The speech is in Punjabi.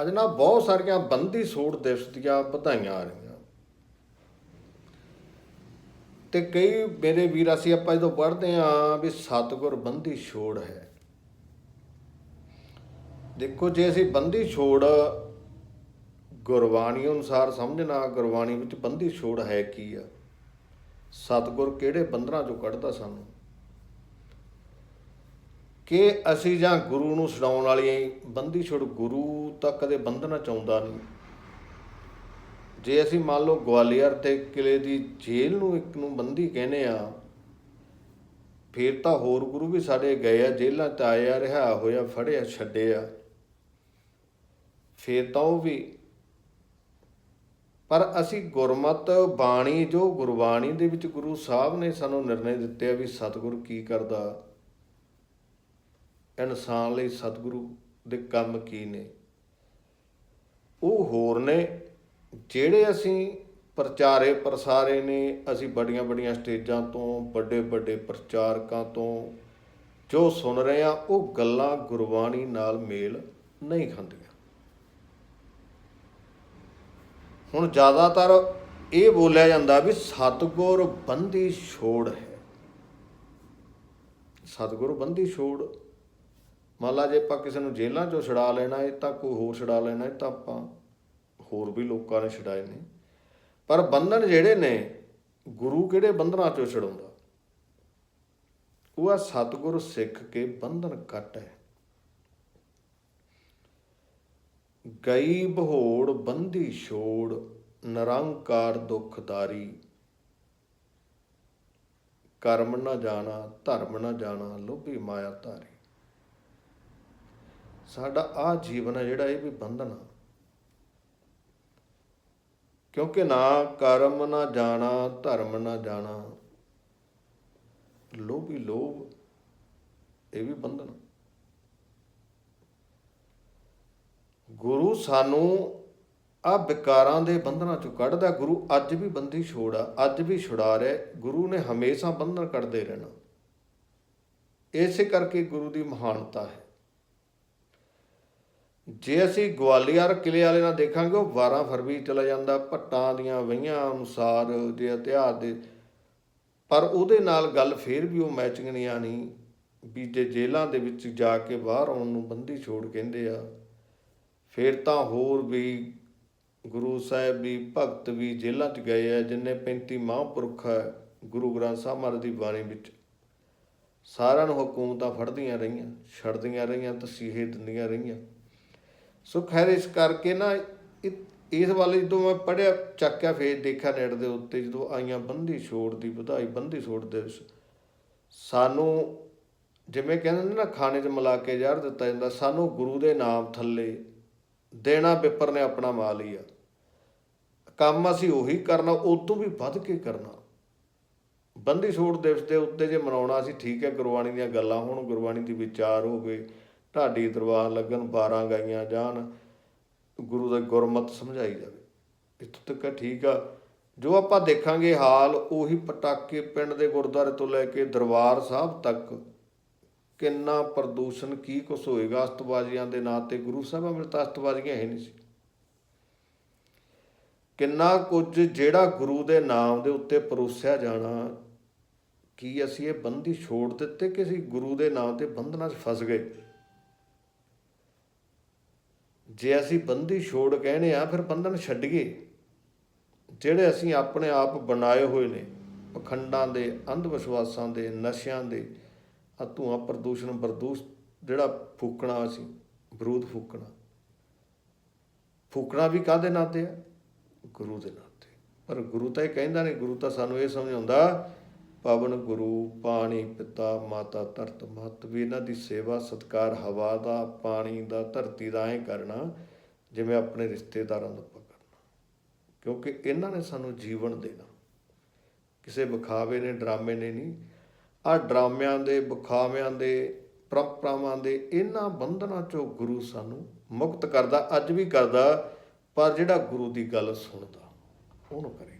ਅੱਜ ਨਾ ਬਹੁਤ ਸਾਰੀਆਂ ਬੰਦੀ ਛੋੜ ਦਿਵਸ ਦੀਆਂ ਵਧਾਈਆਂ ਆ ਰਹੀਆਂ। ਤੇ ਕਈ ਮੇਰੇ ਵੀਰ ਅਸੀਂ ਆਪਾਂ ਜਦੋਂ ਪੜ੍ਹਦੇ ਆਂ ਵੀ ਸਤਿਗੁਰ ਬੰਦੀ ਛੋੜ ਹੈ। ਦੇਖੋ ਜੇ ਅਸੀਂ ਬੰਦੀ ਛੋੜ ਗੁਰਬਾਣੀ ਅਨੁਸਾਰ ਸਮਝਣਾ ਗੁਰਬਾਣੀ ਵਿੱਚ ਬੰਦੀ ਛੋੜ ਹੈ ਕੀ ਆ? ਸਤਿਗੁਰ ਕਿਹੜੇ ਬੰਦਰਾਂ ਚੋਂ ਕੱਢਦਾ ਸਾਨੂੰ? ਕਿ ਅਸੀਂ ਜਾਂ ਗੁਰੂ ਨੂੰ ਛਡਾਉਣ ਵਾਲੀਆਂ ਬੰਦੀ ਛੋੜ ਗੁਰੂ ਤਾਂ ਕਦੇ ਬੰਧਨਾ ਚਾਹੁੰਦਾ ਨਹੀਂ। ਜੇ ਅਸੀਂ ਮੰਨ ਲਓ ਗਵਾਲੀਅਰ ਤੇ ਕਿਲੇ ਦੀ ਜੇਲ੍ਹ ਨੂੰ ਇੱਕ ਨੂੰ ਬੰਦੀ ਕਹਿੰਦੇ ਆ, ਫਿਰ ਤਾਂ ਹੋਰ ਗੁਰੂ ਵੀ ਸਾਡੇ ਗਏ ਆ, ਜੇਲ੍ਹਾਂ ਚ ਆਏ ਆ, ਰਿਹਾ ਹੋਇਆ, ਫੜਿਆ ਛੱਡਿਆ ਫਿਰ ਤਾਂ ਉਹ ਵੀ। ਪਰ ਅਸੀਂ ਗੁਰਮਤ, ਬਾਣੀ, ਜੋ ਗੁਰਬਾਣੀ ਦੇ ਵਿੱਚ ਗੁਰੂ ਸਾਹਿਬ ਨੇ ਸਾਨੂੰ ਨਿਰਣੇ ਦਿੱਤੇ ਆ ਵੀ ਸਤਿਗੁਰ ਕੀ ਕਰਦਾ। ਇਨਸਾਨ ਲਈ ਸਤਿਗੁਰੂ ਦੇ ਕੰਮ ਕੀ ਨੇ? ਉਹ ਹੋਰ ਨੇ ਜਿਹੜੇ ਅਸੀਂ ਪ੍ਰਚਾਰੇ ਪ੍ਰਸਾਰੇ ਨੇ, ਅਸੀਂ ਬੜੀਆਂ ਬੜੀਆਂ ਸਟੇਜਾਂ ਤੋਂ, ਵੱਡੇ ਵੱਡੇ ਪ੍ਰਚਾਰਕਾਂ ਤੋਂ, ਜੋ ਸੁਣ ਰਹੇ ਆ ਉਹ ਗੱਲਾਂ ਗੁਰਬਾਣੀ ਨਾਲ ਮੇਲ ਨਹੀਂ ਖਾਂਦੀਆਂ। ਹੁਣ ਜ਼ਿਆਦਾਤਰ ਇਹ ਬੋਲਿਆ ਜਾਂਦਾ ਵੀ ਸਤਗੁਰ ਬੰਦੀ ਛੋੜ ਹੈ। ਸਤਗੁਰ ਬੰਦੀ ਛੋੜ ਮੰਨ ਲਾ ਜੇ ਆਪਾਂ ਕਿਸੇ ਨੂੰ ਜੇਲ੍ਹਾਂ ਚੋਂ ਛੁਡਾ ਲੈਣਾ ਇਹ ਤਾਂ ਕੋਈ ਹੋਰ ਛਡਾ ਲੈਣਾ ਇਹ ਤਾਂ ਆਪਾਂ ਹੋਰ ਵੀ ਲੋਕਾਂ ਨੇ ਛਡਾਏ ਨੇ। ਪਰ ਬੰਧਨ ਜਿਹੜੇ ਨੇ, ਗੁਰੂ ਕਿਹੜੇ ਬੰਧਨਾਂ ਚੋਂ ਛਡਾਉਂਦਾ? ਉਹ ਆ ਸਤਗੁਰ ਸਿੱਖ ਕੇ ਬੰਧਨ ਕੱਟ ਹੈ। ਗਈ ਬਹੋੜ ਬੰਦੀ ਛੋੜ, ਨਿਰੰਕਾਰ ਦੁਖਦਾਰੀ। ਕਰਮ ਨਾ ਜਾਣਾ, ਧਰਮ ਨਾ ਜਾਣਾ, ਲੋਭੀ ਮਾਇਆ ਧਾਰੀ। ਸਾਡਾ ਆ ਜੀਵਨ ਹੈ ਜਿਹੜਾ ਇਹ ਵੀ ਬੰਧਨ ਆ। ਕਿਉਂਕਿ ਨਾ ਕਰਮ, ਨਾ ਜਾਣਾ, ਧਰਮ, ਨਾ ਜਾਣਾ, ਲੋਭੀ ਲੋਭ, ਇਹ ਵੀ ਬੰਧਨ ਗੁਰੂ ਸਾਨੂੰ ਆ ਵਿਕਾਰਾਂ ਦੇ ਬੰਧਨਾਂ ਚੋਂ ਕੱਢਦਾ। ਗੁਰੂ ਅੱਜ ਵੀ ਬੰਦੀ ਛੋੜਾ ਅੱਜ ਵੀ ਛੁਡਾ ਰਿਹਾ ਗੁਰੂ ਨੇ ਹਮੇਸ਼ਾ ਬੰਧਨ ਕੱਢਦੇ ਰਹਿਣਾ। ਇਸੇ ਕਰਕੇ ਗੁਰੂ ਦੀ ਮਹਾਨਤਾ ਹੈ। ਜੇ ਅਸੀਂ ਗਵਾਲੀਅਰ ਕਿਲੇ ਵਾਲੇ ਨਾਲ ਦੇਖਾਂਗੇ, ਉਹ 12 ਫਰਵਰੀ ਚਲਾ ਜਾਂਦਾ, ਭੱਟਾਂ ਦੀਆਂ ਵਹੀਆਂ ਅਨੁਸਾਰ ਜੇ ਇਤਿਹਾਸ ਦੇ। ਪਰ ਉਹਦੇ ਨਾਲ ਗੱਲ ਫੇਰ ਵੀ ਉਹ ਮੈਚਿੰਗ ਨਹੀਂ ਆਣੀ ਵੀ ਜੇ ਜੇਲ੍ਹਾਂ ਦੇ ਵਿੱਚ ਜਾ ਕੇ ਬਾਹਰ ਆਉਣ ਨੂੰ ਬੰਦੀ ਛੋੜ ਕਹਿੰਦੇ ਆ, ਫਿਰ ਤਾਂ ਹੋਰ ਵੀ ਗੁਰੂ ਸਾਹਿਬ ਵੀ ਭਗਤ ਵੀ ਜੇਲ੍ਹਾਂ 'ਚ ਗਏ ਆ, ਜਿੰਨੇ 35 ਮਹਾਂਪੁਰਖ ਹੈ ਗੁਰੂ ਗ੍ਰੰਥ ਸਾਹਿਬ ਮਹਾਰਾਜ ਦੀ ਬਾਣੀ ਵਿੱਚ। ਸਾਰਿਆਂ ਨੂੰ ਹਕੂਮਤਾਂ ਫੜਦੀਆਂ ਰਹੀਆਂ, ਛੱਡਦੀਆਂ ਰਹੀਆਂ, ਤਸੀਹੇ ਦਿੰਦੀਆਂ ਰਹੀਆਂ। ਸੋ ਖੈਰ, ਇਸ ਕਰਕੇ ਨਾ ਇਸ ਵਾਲੇ ਜਦੋਂ ਮੈਂ ਪੜਿਆ ਚੱਕਿਆ ਫੇਰ ਦੇਖਿਆ ਨੈਟ ਦੇ ਉੱਤੇ, ਜਦੋਂ ਆਈਆਂ ਬੰਦੀ ਛੋੜ ਦੀ ਵਧਾਈ, ਬੰਦੀ ਛੋੜ ਦੇ ਸਾਨੂੰ ਜਿਵੇਂ ਕਹਿੰਦੇ ਨੇ ਨਾ, ਖਾਣੇ 'ਚ ਮਿਲਾ ਕੇ ਜ਼ਹਿਰ ਦਿੱਤਾ ਜਾਂਦਾ, ਸਾਨੂੰ ਗੁਰੂ ਦੇ ਨਾਮ ਥੱਲੇ ਦੇਣਾ, ਪੇਪਰ ਨੇ ਆਪਣਾ ਮਾਲ ਹੀ ਆ ਕੰਮ ਅਸੀਂ ਉਹੀ ਕਰਨਾ, ਉਦੋਂ ਵੀ ਵੱਧ ਕੇ ਕਰਨਾ। ਬੰਦੀ ਛੋੜ ਦਿਵਸ ਦੇ ਉੱਤੇ ਜੇ ਮਨਾਉਣਾ ਸੀ ਠੀਕ ਹੈ, ਗੁਰਬਾਣੀ ਦੀਆਂ ਗੱਲਾਂ ਹੋਣ, ਗੁਰਬਾਣੀ ਦੀ ਵਿਚਾਰ ਹੋਵੇ ਢਾਡੀ ਦਰਬਾਰ ਲੱਗਣ 12 ਗਾਈਆਂ ਜਾਣ, ਗੁਰੂ ਦਾ ਗੁਰਮਤ ਸਮਝਾਈ ਜਾਵੇ। ਇੱਥੋਂ ਤੱਕ ਠੀਕ ਆ। ਜੋ ਆਪਾਂ ਦੇਖਾਂਗੇ ਹਾਲ, ਉਹੀ ਪਟਾਕੇ ਪਿੰਡ ਦੇ ਗੁਰਦੁਆਰੇ ਤੋਂ ਲੈ ਕੇ ਦਰਬਾਰ ਸਾਹਿਬ ਤੱਕ ਕਿੰਨਾ ਪ੍ਰਦੂਸ਼ਣ, ਕੀ ਕੁਛ ਹੋਏਗਾ? ਅਸਤਬਾਜ਼ੀਆਂ ਦੇ ਨਾਂ ਤੇ ਗੁਰੂ ਸਾਹਿਬਾਂ ਵਿੱਚ ਅਸਤਬਾਜ਼ੀਆਂ ਹੈ ਨਹੀਂ ਸੀ। ਕਿੰਨਾ ਕੁਝ ਜਿਹੜਾ ਗੁਰੂ ਦੇ ਨਾਮ ਦੇ ਉੱਤੇ ਪਰੋਸਿਆ ਜਾਣਾ, ਕੀ ਅਸੀਂ ਇਹ ਬੰਦੀ ਛੋੜ ਦਿੱਤੇ ਕਿ ਅਸੀਂ ਗੁਰੂ ਦੇ ਨਾਮ ਤੇ ਬੰਧਨਾਂ 'ਚ ਫਸ ਗਏ? ਜੇ ਅਸੀਂ ਬੰਦੀ ਛੋੜ ਕਹਿੰਦੇ ਆ ਫਿਰ ਬੰਧਨ ਛੱਡੀਏ। ਜਿਹੜੇ ਅਸੀਂ ਆਪਣੇ ਆਪ ਬਣਾਏ ਹੋਏ ਨੇ, ਪਖੰਡਾਂ ਦੇ ਅੰਧ ਵਿਸ਼ਵਾਸਾਂ ਦੇ, ਨਸ਼ਿਆਂ ਦੇ ਆ ਧੂਆਂ ਪ੍ਰਦੂਸ਼ਣ, ਬਰਦੂਸ਼ ਜਿਹੜਾ ਫੂਕਣਾ ਅਸੀਂ ਬਰੂਦ ਫੂਕਣਾ। ਫੂਕਣਾ ਵੀ ਕਾਦੇ ਨਾਂ ਤੇ ਆ? ਗੁਰੂ ਦੇ ਨਾਂ ਤੇ ਪਰ ਗੁਰੂ ਤਾਂ ਇਹ ਕਹਿੰਦਾ ਨਹੀਂ, ਗੁਰੂ ਤਾਂ ਸਾਨੂੰ ਇਹ ਸਮਝਾਉਂਦਾ ਪਵਨ ਗੁਰੂ, ਪਾਣੀ ਪਿਤਾ, ਮਾਤਾ ਧਰਤ ਮਹਤ, ਵੀ ਇਹਨਾਂ ਦੀ ਸੇਵਾ, ਸਤਕਾਰ, ਹਵਾ ਦਾ, ਪਾਣੀ ਦਾ, ਧਰਤੀ ਦਾ ਐ ਕਰਨਾ, ਜਿਵੇਂ ਆਪਣੇ ਰਿਸ਼ਤੇਦਾਰਾਂ ਦਾ ਆਪਾਂ ਕਰਨਾ। ਕਿਉਂਕਿ ਇਹਨਾਂ ਨੇ ਸਾਨੂੰ ਜੀਵਨ ਦੇਣਾ। ਕਿਸੇ ਵਿਖਾਵੇ ਨੇ, ਡਰਾਮੇ ਨੇ ਨਹੀਂ। ਆ ਡਰਾਮਿਆਂ ਦੇ, ਵਿਖਾਵਿਆਂ ਦੇ, ਪਰੰਪਰਾਵਾਂ ਦੇ, ਇਹਨਾਂ ਬੰਧਨਾਂ ਚੋਂ ਗੁਰੂ ਸਾਨੂੰ ਮੁਕਤ ਕਰਦਾ, ਅੱਜ ਵੀ ਕਰਦਾ, ਪਰ ਜਿਹੜਾ ਗੁਰੂ ਦੀ ਗੱਲ ਸੁਣਦਾ, ਉਹਨੂੰ ਕਰੇ